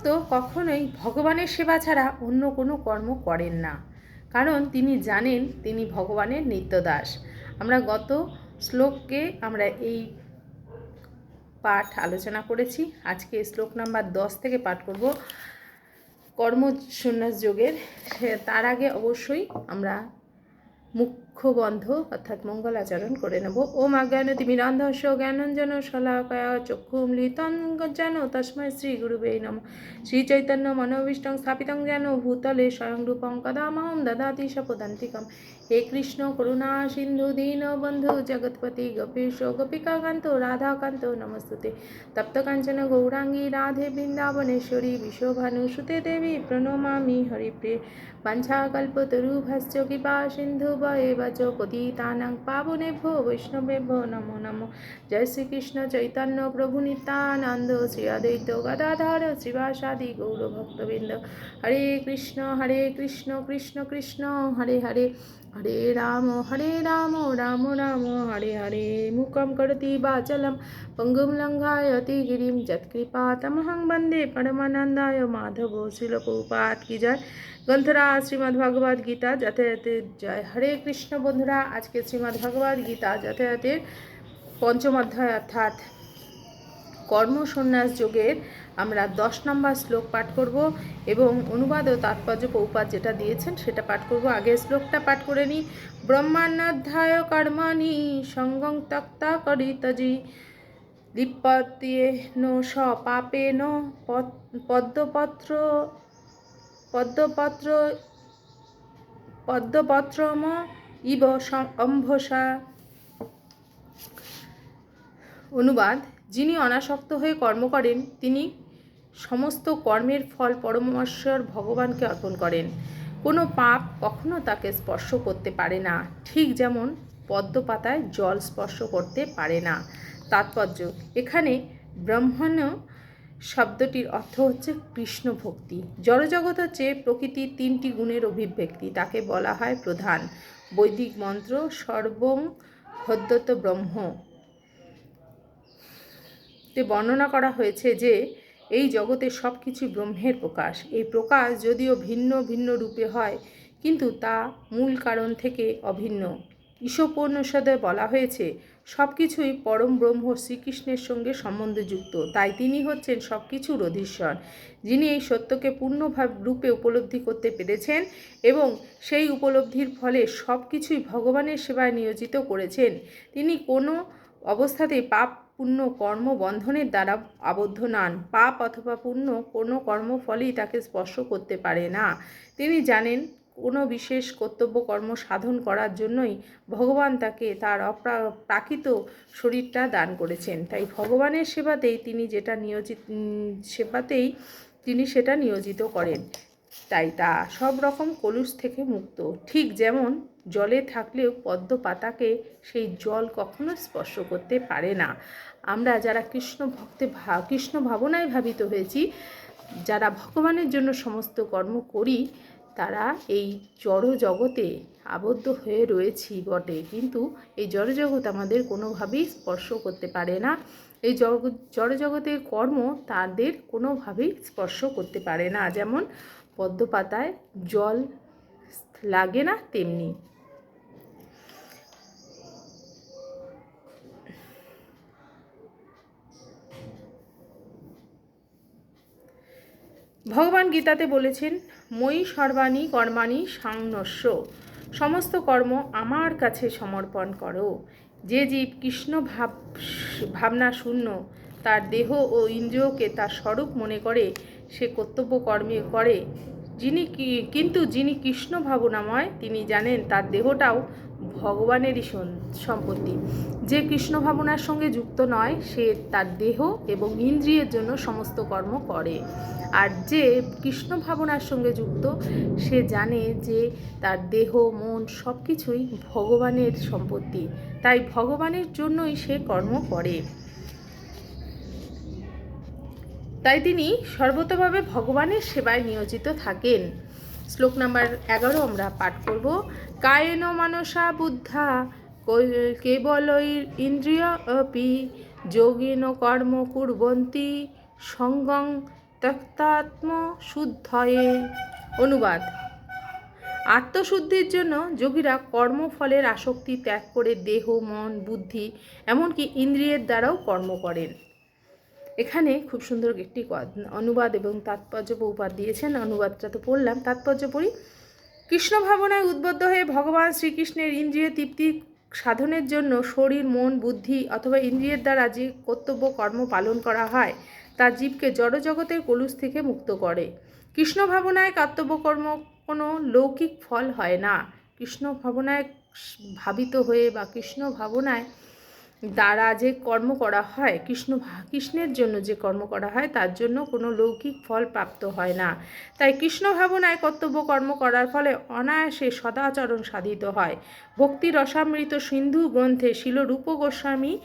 ভক্ত কখনোই ভগবানের সেবা ছাড়া অন্য কোনো কর্ম করেন না। কারণ তিনি জানেন তিনি ভগবানের নিত্যদাস। আমরা গত শ্লোককে আমরা এই পাঠ আলোচনা করেছি। আজকে শ্লোক নাম্বার দশ থেকে পাঠ করব কর্ম সন্ন্যাস যোগের তার আগে অবশ্যই আমরা মুখ্য বন্ধ অর্থাৎ মঙ্গল আচরণ করে নেব। ও মা জ্ঞানতি অজ্ঞানতিমিরান্ধস্য জ্ঞানঞ্জন শলাকয়া মৃতং যেন তস্মায় শ্রী গুরুবে নম। শ্রী চৈতন্য মনোবিষ্টং স্থাপিতং যেন ভূতলে স্বয়ং রূপং কদামহম দদাতি সপদান্তিকম। হে কৃষ্ণ, করুণা, সিন্ধু, দীন, বন্ধু, জগৎপতি, গোপীশ গোপিকাকান্ত রাধাকান্ত নমস্তুতে। তপ্ত কাঞ্চন, গৌরাঙ্গী, রাধে বৃন্দাবনেশ্বরী বিশ্বভানুসুতে দেবী, প্রণমামি, হরিপ্রিয়ে। বাঞ্ছাকল্পতরুভশ্চ কৃপা সিন্ধু চ পতিতানাং পাবনেভ্যো, বৈষ্ণবেভ্যো, নমো নমো। জয় শ্রীকৃষ্ণ চৈতন্য প্রভু নিত্যানন্দ, শ্রী অদ্বৈত গদাধর, শ্রীবাসাদি গৌরভক্তবৃন্দ। হরে কৃষ্ণ হরে কৃষ্ণ কৃষ্ণ কৃষ্ণ, হরে হরে। হরে রাম হরে রাম রাম রাম হরে হরে মুখম করতি বাচলম পঙ্গুম লঙ্ঘায়তি গিরিম যৎকৃপা তমহং বন্দে পরমানন্দায় মাধব শিলপৌপাত কি জয় গ্রন্থরা শ্রীমদ্ ভগবদ গীতা যাতায়াতের জয় হরে কৃষ্ণ বন্ধুরা আজকে শ্রীমদ্ ভগবদ গীতা যাতায়াতের পঞ্চম অধ্যায় অর্থাৎ কর্ম সন্ন্যাস যোগের আমরা দশ নম্বর শ্লোক পাঠ করব এবং অনুবাদ ও তাৎপর্য পৌপাত যেটা দিয়েছেন সেটা পাঠ করব। আগে শ্লোকটা পাঠ করে নিই। ব্রহ্মান্নাধ্যায় কর্মাণি সঙ্গং তক্তা করিতজি। লিপ্পতিয়ে নো স পাপে ন পদ্মপত্র পদ্মপত্র, পদ্মপত্রম ইব অম্ভসা। অনুবাদ যিনি অনাসক্ত হয়ে কর্ম করেন, তিনি সমস্ত কর্মের ফল পরমেশ্বর ভগবানকে অর্পণ করেন। কোনো পাপ কখনো তাকে স্পর্শ করতে পারে না। ঠিক যেমন পদ্মপাতায় জল স্পর্শ করতে পারে না। তাৎপর্য, এখানে ব্রহ্মণ শব্দটির অর্থ হচ্ছে কৃষ্ণ ভক্তি। জড়জগৎ হচ্ছে প্রকৃতির তিনটি গুণের অভিব্যক্তি, তাকে বলা হয় প্রধান। বৈদিক মন্ত্র সর্বং হদ্যত ব্রহ্ম। তে বর্ণনা করা হয়েছে যে, এই জগতে সব কিছু ব্রহ্মের প্রকাশ। এই প্রকাশ যদিও ভিন্ন ভিন্ন রূপে হয়, কিন্তু তা মূল কারণ থেকে অভিন্ন। ঈশোপনিষদে বলা হয়েছে সব কিছুই পরম ব্রহ্ম শ্রীকৃষ্ণের সঙ্গে সম্বন্ধযুক্ত। তাই তিনি হচ্ছেন সব কিছুর অধীশ্বর, যিনি এই সত্যকে পূর্ণভাব রূপে উপলব্ধি করতে পেরেছেন এবং সেই উপলব্ধির ফলে সব কিছুই ভগবানের সেবায় নিয়োজিত করেছেন। তিনি কোনো অবস্থাতেই পাপ পুণ্য কর্ম বন্ধনের দ্বারা আবদ্ধ নন। পাপ অথবা পুণ্য কোনো কর্মফলই তাকে স্পর্শ করতে পারে না। তিনি জানেন, কোনো বিশেষ কর্তব্য কর্ম সাধন করার জন্যই ভগবান তাকে তার অপ্রাকৃত শরীরটা দান করেছেন। তাই ভগবানের সেবাতেই তিনি যেটা নিয়োজিত, সেবাতেই তিনি সেটা নিয়োজিত করেন। তাই তা সব রকম কলুষ থেকে মুক্ত। ঠিক যেমন জলে থাকলেও পদ্ম পাতাকে সেই জল কখনো স্পর্শ করতে পারে না। আমরা যারা কৃষ্ণ ভক্তে কৃষ্ণ ভাবনায় ভাবিত হয়েছি, যারা ভগবানের জন্য সমস্ত কর্ম করি, তারা এই জড় জগতে আবদ্ধ হয়ে রয়েছি বটে। কিন্তু এই জড়জগৎ আমাদের কোনোভাবেই স্পর্শ করতে পারে না। এই জগ, জড়জগতের কর্ম তাদের কোনোভাবেই স্পর্শ করতে পারে না। যেমন পদ্মপাতায় জল লাগে না তেমনি। ভগবান গীতাতে বলেছেন, মই সর্বাণী কর্মাণি সাংনস্য। সমস্ত কর্ম আমার কাছে সমর্পণ করো। যে জীব কৃষ্ণ ভাব, ভাবনা শূন্য, তার দেহ ও ইন্দ্রিয়কে তার স্বরূপ মনে করে, সে কর্তব্য কর্মে করে যিনি কিন্তু যিনি কৃষ্ণ ভাবনাময়, তিনি জানেন তার দেহটাও ভগবানেরই সম্পত্তি। যে কৃষ্ণ ভাবনার সঙ্গে যুক্ত নয়, সে তার দেহ এবং ইন্দ্রিয়ের জন্য সমস্ত কর্ম করে। আর যে কৃষ্ণ ভাবনার সঙ্গে যুক্ত, সে জানে যে তার দেহ, মন সব কিছুই ভগবানের সম্পত্তি। তাই ভগবানের জন্যই সে কর্ম করে। তাই তিনি সর্বতভাবে ভগবানের সেবায় নিয়োজিত থাকেন। শ্লোক নাম্বার এগারো আমরা পাঠ করব। কায়েন মানসা বুদ্ধা কেবল ইন্দ্রিয় অপি, যোগিন কর্ম কুর্বন্তি, সঙ্গং ত্যক্তাত্ম শুদ্ধয়ে। অনুবাদ। আত্মশুদ্ধির জন্য যোগীরা কর্মফলের আসক্তি ত্যাগ করে দেহ, মন, বুদ্ধি, এমনকি ইন্দ্রিয়ের দ্বারাও কর্ম করেন। এখানে খুব সুন্দর একটি অনুবাদ এবং তাৎপর্য উপাদ দিয়েছেন। অনুবাদটা তো পড়লাম। তাৎপর্য পড়ি, কৃষ্ণ ভাবনায় উদ্বুদ্ধ হয়ে ভগবান শ্রীকৃষ্ণের ইন্দ্রিয় তৃপ্তি সাধনের জন্য শরীর, মন, বুদ্ধি অথবা ইন্দ্রিয়ের দ্বারা যে কর্তব্য, কর্ম পালন করা হয়, তা জীবকে জড়জগতের কলুষ থেকে মুক্ত করে। কৃষ্ণ ভাবনায় কর্তব্যকর্ম কোনো লৌকিক ফল হয় না। কৃষ্ণ ভাবনায় ভাবিত হয়ে বা কৃষ্ণ ভাবনায় দ্বারা যে কর্ম করা হয়, কৃষ্ণ কৃষ্ণের জন্য যে কর্ম করা হয়, তার জন্য কোনো লৌকিক ফল প্রাপ্ত হয় না। তাই কৃষ্ণ ভাবনায় কর্তব্য কর্ম করার ফলে অনায়াসে সদাচরণ সাধিত হয়। ভক্তি রসামৃত সিন্ধু গ্রন্থে শিল রূপ গোস্বামী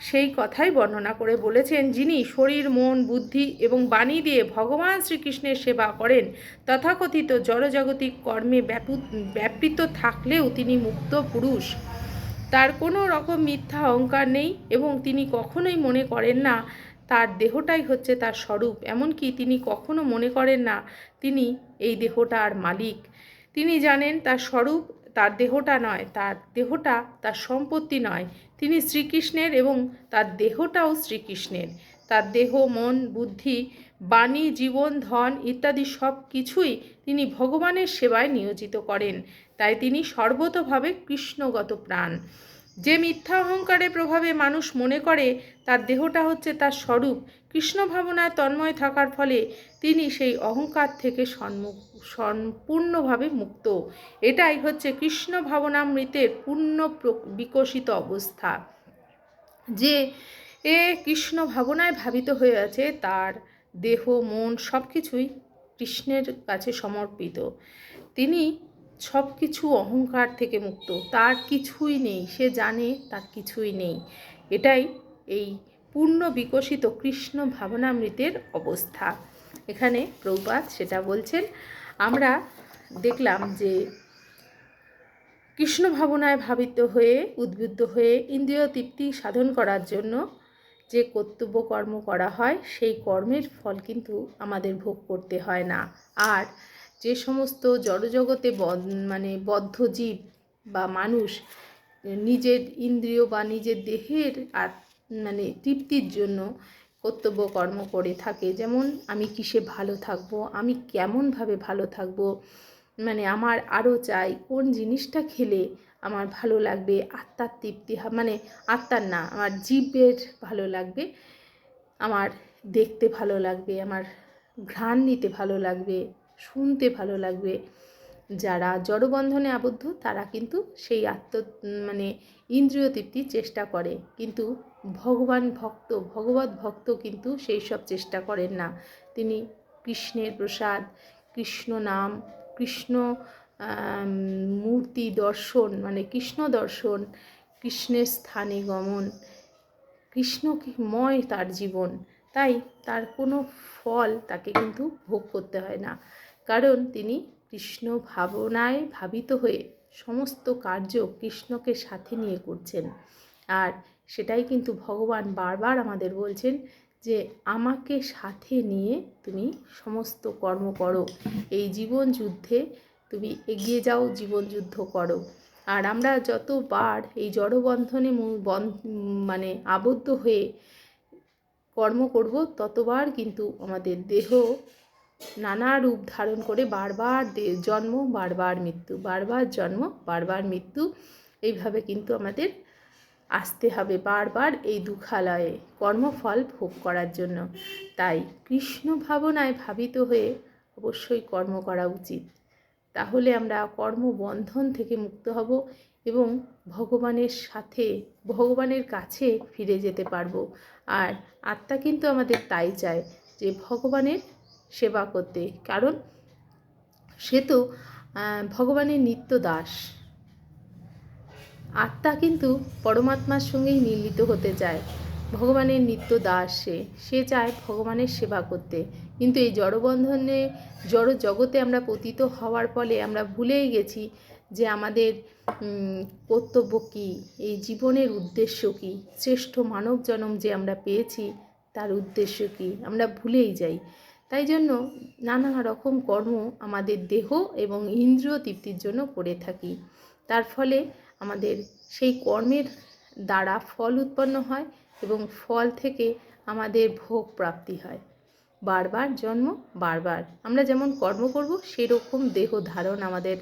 সেই কথাই বর্ণনা করে বলেছেন, যিনি শরীর, মন, বুদ্ধি এবং বাণী দিয়ে ভগবান শ্রীকৃষ্ণের সেবা করেন, তথাকথিত জড়জাগতিক কর্মে ব্যাপু- ব্যাপৃত থাকলেও তিনি মুক্ত পুরুষ। তার কোনো রকম মিথ্যা অহংকার নেই এবং তিনি কখনোই মনে করেন না তার দেহটাই হচ্ছে তার স্বরূপ, এমনকি তিনি কখনো মনে করেন না তিনি এই দেহটার মালিক। তিনি জানেন তার স্বরূপ তার দেহটা নয়, তার দেহটা তার সম্পত্তি নয়। তিনি শ্রীকৃষ্ণের এবং তার দেহটাও শ্রীকৃষ্ণের। তার দেহ, মন, বুদ্ধি বাণী, জীবন, ধন ইত্যাদি সব কিছুই তিনি ভগবানের সেবায় নিয়োজিত করেন। তাই তিনি সর্বতভাবে কৃষ্ণগত প্রাণ। যে মিথ্যা অহংকারের প্রভাবে মানুষ মনে করে, তার দেহটা হচ্ছে তার স্বরূপ। কৃষ্ণ ভাবনায় তন্ময় থাকার ফলে তিনি সেই অহংকার থেকে সম্পূর্ণভাবে মুক্ত। এটাই হচ্ছে কৃষ্ণ ভাবনামৃতের পূর্ণ প্র- বিকশিত অবস্থা। যে এ কৃষ্ণ ভাবনায় ভাবিত হয়ে আছে, তার দেহ, মন সব কিছুই কৃষ্ণের কাছে সমর্পিত। তিনি সব কিছু অহংকার থেকে মুক্ত। তার কিছুই নেই। সে জানে তার কিছুই নেই। এটাই এই পূর্ণ বিকশিত কৃষ্ণ ভাবনামৃতের অবস্থা। এখানে প্রভুপাত সেটা বলছেন, আমরা দেখলাম যে কৃষ্ণ ভাবনায় ভাবিত হয়ে, উদ্বুদ্ধ হয়ে ইন্দ্রিয় তৃপ্তি সাধন করার জন্য যে কর্তব্য কর্ম করা হয়, সেই কর্মের ফল কিন্তু আমাদের ভোগ করতে হয় না। আর যে সমস্ত জড়জগতে মানে বদ্ধ জীব বা মানুষ নিজের ইন্দ্রিয় বা নিজের দেহের আর মানে তৃপ্তির জন্য কর্তব্য কর্ম করে থাকে, যেমন আমি কিসে ভালো থাকব, আমি কেমনভাবে ভালো থাকব মানে আমার আরও চাই, কোন জিনিসটা খেলে আমার ভালো লাগবে, আত্মার তৃপ্তি মানে আত্মার না, আমার জীবের ভালো লাগবে, আমার দেখতে ভালো লাগবে, আমার ঘ্রাণ নিতে ভালো লাগবে, শুনতে ভালো লাগবে। যারা জড়বন্ধনে আবদ্ধ, তারা কিন্তু সেই আত্ম মানে ইন্দ্রিয় তৃপ্তির চেষ্টা করে। কিন্তু ভগবান ভক্ত, ভগবত ভক্ত কিন্তু সেই সব চেষ্টা করেন না। তিনি কৃষ্ণের প্রসাদ, কৃষ্ণ নাম, কৃষ্ণ মূর্তি দর্শন মানে কৃষ্ণ দর্শন, কৃষ্ণের স্থানে গমন কৃষ্ণময় তার জীবন, তাই তার কোনো ফল তাকে কিন্তু ভোগ করতে হয় না। কারণ তিনি কৃষ্ণ ভাবনায় ভাবিত হয়ে সমস্ত কার্য কৃষ্ণকে সাথে নিয়ে করছেন। আর সেটাই কিন্তু ভগবান বারবার আমাদের বলছেন যে, আমাকে সাথে নিয়ে তুমি সমস্ত কর্ম করো। এই জীবন যুদ্ধে তুমি এগিয়ে যাও, জীবন যুদ্ধ করো। আর আমরা যতবার এই জড়বন্ধনে মানে আবদ্ধ হয়ে কর্ম করব, ততবার কিন্তু আমাদের দেহ নানা রূপ ধারণ করে বারবার জন্ম, বারবার মৃত্যু, বারবার জন্ম, বারবার মৃত্যু, এইভাবে কিন্তু আমাদের আসতে হবে বারবার এই দুঃখালয়ে কর্মফল ভোগ করার জন্য। তাই কৃষ্ণ ভাবনায় ভাবিত হয়ে অবশ্যই কর্ম করা উচিত। তাহলে আমরা কর্মবন্ধন থেকে মুক্ত হব এবং ভগবানের সাথে, ভগবানের কাছে ফিরে যেতে পারব। আর আত্মা কিন্তু আমাদের তাই চায় যে ভগবানের সেবা করতে। কারণ সে তো ভগবানের নিত্য দাস। আত্মা কিন্তু পরমাত্মার সঙ্গেই মিলিত হতে চায়। ভগবানের নিত্য দাস সে। সে চায় ভগবানের সেবা করতে। কিন্তু এই জড়বন্ধনে জড় জগতে আমরা পতিত হওয়ার ফলে আমরা ভুলেই গেছি যে আমাদের কর্তব্য কী? এই জীবনের উদ্দেশ্য কী? শ্রেষ্ঠ মানব জনম যে আমরা পেয়েছি, তার উদ্দেশ্য কী? আমরা ভুলেই যাই। তাই জন্য নানা রকম কর্ম আমাদের দেহ এবং ইন্দ্রিয় তৃপ্তির জন্য করে থাকি। তার ফলে আমাদের সেই কর্মের দ্বারা ফল উৎপন্ন হয় এবং ফল থেকে আমাদের ভোগ প্রাপ্তি হয়। বারবার জন্ম, বারবার। আমরা যেমন কর্ম করব, সেরকম দেহ ধারণ আমাদের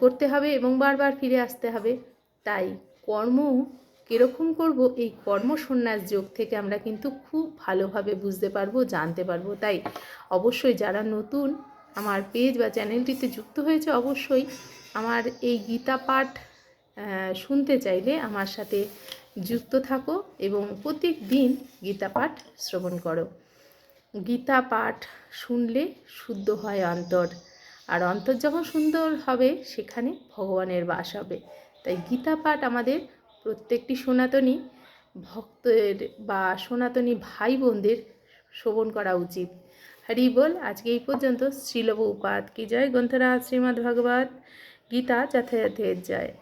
করতে হবে এবং বারবার ফিরে আসতে হবে। তাই কর্ম কীরকম করব, এই কর্মসন্ন্যাস যোগ থেকে আমরা কিন্তু খুব ভালোভাবে বুঝতে পারব, জানতে পারব। তাই অবশ্যই যারা নতুন আমার পেজ বা চ্যানেলটিতে যুক্ত হয়েছে, অবশ্যই আমার এই গীতা পাঠ শুনতে চাইলে আমার সাথে যুক্ত থাকো এবং প্রত্যেক দিন গীতা পাঠ শ্রবণ করো। গীতা পাঠ শুনলে শুদ্ধ হয় অন্তর, আর অন্তর যখন সুন্দর হবে সেখানে ভগবানের বাস হবে। তাই গীতা পাঠ আমাদের প্রত্যেকটি সনাতনী ভক্তের বা সনাতনী ভাই বোনদের শ্রবণ করা উচিত। হরি বল, আজকে এই পর্যন্ত। শ্রীলব উপাত কি জয়? গ্রন্থরাজ শ্রীমদ্ ভগবত গীতা যথাযথের জয়।